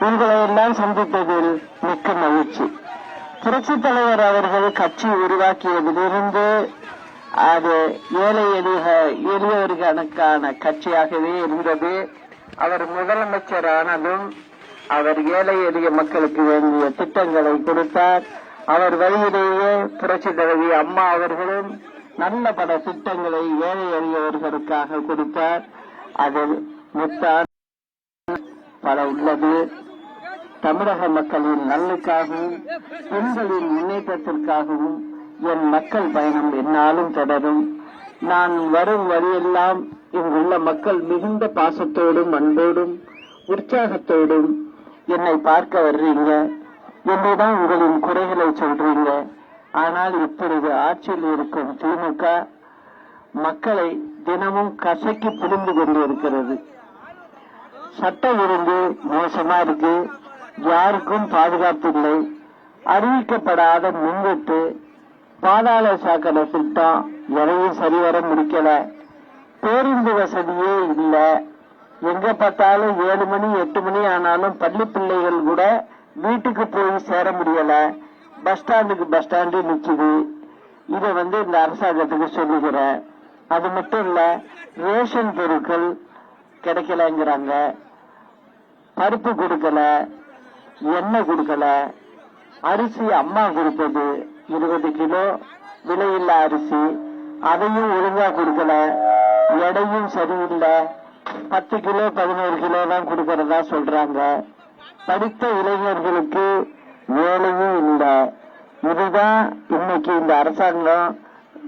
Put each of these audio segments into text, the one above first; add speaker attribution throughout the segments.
Speaker 1: உங்களை எல்லாம் சந்தித்ததில் மிக்க மகிழ்ச்சி. புரட்சி தலைவர் அவர்கள் கட்சி உருவாக்கியதிலிருந்து அது ஏழை எளிய எளியவர்களுக்கான கட்சியாகவே இருந்தது. அவர் முதலமைச்சர் ஆனதும் அவர் ஏழை எளிய மக்களுக்கு வேண்டிய திட்டங்களை கொடுத்தார். அவர் வழியிலேயே புரட்சி தலைவி அம்மா அவர்களும் நல்ல பல திட்டங்களை ஏழை எளியவர்களுக்காக கொடுத்தார். அதில் முத்தான் பல உள்ளது. தமிழக மக்களின் நலனுக்காகவும் பெண்களின் முன்னேற்றத்திற்காகவும் என் மக்கள் பயணம் என்னாலும் தொடரும். நான் வரும் வழியெல்லாம் இங்குள்ள மக்கள் மிகுந்த பாசத்தோடும் அன்போடும் உற்சாகத்தோடும் என்னை பார்க்க வர்றீங்க. என்னிடம் உங்களின் குறைகளை சொல்றீங்க. ஆனால் இப்பொழுது ஆட்சியில் இருக்கும் திமுக மக்களை தினமும் கசக்கி புரிந்து கொண்டிருக்கிறது. சட்டம் இருந்து மோசமா இருக்கு. யாருக்கும் பாதுகாப்பு இல்லை அறிவிக்கப்படாத முன்வெட்டு பாதாள சாக்கடை திட்டம் எதையும் சரிவர முடிக்கல. பேருந்து வசதியே இல்ல. எங்க பார்த்தாலும் ஏழு மணி எட்டு மணி ஆனாலும் பள்ளி பிள்ளைகள் கூட வீட்டுக்கு போய் சேர முடியல. பஸ் ஸ்டாண்டுக்கு பஸ் ஸ்டாண்டு நிக்குது. இதை வந்து இந்த அரசாங்கத்துக்கு சொல்லுகிறேன். அது மட்டும் இல்ல ரேஷன் பொருட்கள் கிடைக்கலங்கிறாங்க. பருப்பு கொடுக்கல எண்ணெய் கொடுக்கல அரிசி அம்மா கொடுத்தது இருபது கிலோ விலையில்லா அரிசி அதையும் ஒழுங்கா கொடுக்கல எடையும் சரியில்லை பத்து கிலோ பதினோரு கிலோ தான் கொடுக்கறதா சொல்றாங்க. படித்த இளைஞர்களுக்கு வேலையும் இல்லை. இதுதான் இன்னைக்கு இந்த அரசாங்கம்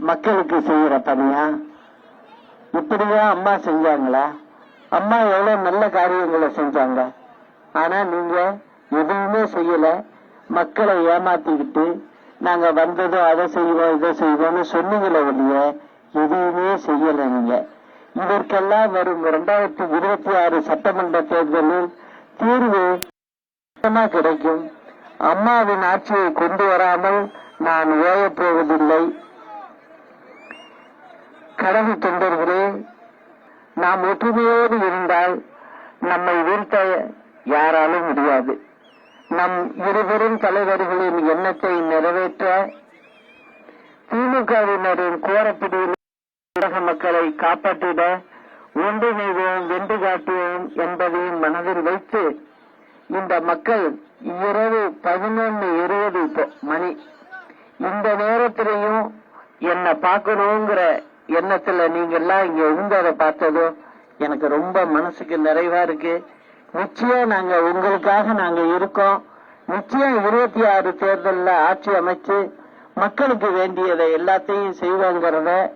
Speaker 1: மக்களுக்கு செய்யற பணியா? இப்படிதான் அம்மா செஞ்சாங்களா? அம்மா எவ்வளவு நல்ல காரியங்களை செஞ்சாங்க. ஆனா நீங்க எதுவுமே செய்யல. மக்களை ஏமாத்திக்கிட்டு நாங்க வந்ததோ அதை செய்வோம் இதை செய்வோம்னு சொன்னீங்களே ஒழிய எதுவுமே செய்யல நீங்க. இதற்கெல்லாம் வரும் இரண்டாயிரத்தி இருபத்தி ஆறு சட்டமன்ற தேர்தலில் தீர்வு கிடைக்கும். அம்மாவின் ஆட்சியை கொண்டு வராமல் நான் ஓயப் போவதில்லை. கடவுள் தொண்டர் நாம் ஒற்றுமையோடு இருந்தால் நம்மை வீழ்த்த யாராலும் முடியாது. நம் இருவரும் தலைவர்களின் எண்ணத்தை நிறைவேற்ற திமுகவினரின் கோரப்பிடியில் உலக மக்களை காப்பாற்றிட ஒன்றிணைவோம் வென்று காட்டுவோம் என்பதையும் மனதில் வைத்து இந்த மக்கள் இரவு பதினொன்று இருபது மணி. இந்த நேரத்திலையும் என்ன பார்க்கணுங்கிற எண்ணத்துல நீங்க எல்லாம் இங்க இருந்ததை பார்த்ததும் எனக்கு ரொம்ப மனசுக்கு நிறைவா இருக்கு. நிச்சயம் நாங்க உங்களுக்காக நாங்க இருக்கோம். நிச்சயம் இருபத்தி ஆறு தேர்தலில் ஆட்சி அமைச்சு மக்களுக்கு வேண்டியதை எல்லாத்தையும் செய்வாங்கிறத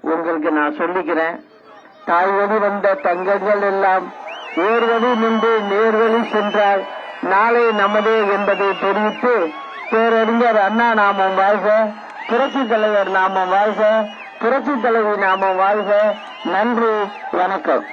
Speaker 1: உங்களுக்கு நான் சொல்லிக்கிறேன். தாய் வழி வந்த தங்கங்கள் எல்லாம் ஓர்வழி நின்று நேர்வழி சென்றால் நாளை நமதே என்பதை தெரிவித்து பேரறிஞர் அண்ணா நாமம் வாழ்க புரட்சி தலைவர் நாமம் வாழ்க புரட்சி தலைவி நாம வாழ்க. நன்றி வணக்கம்.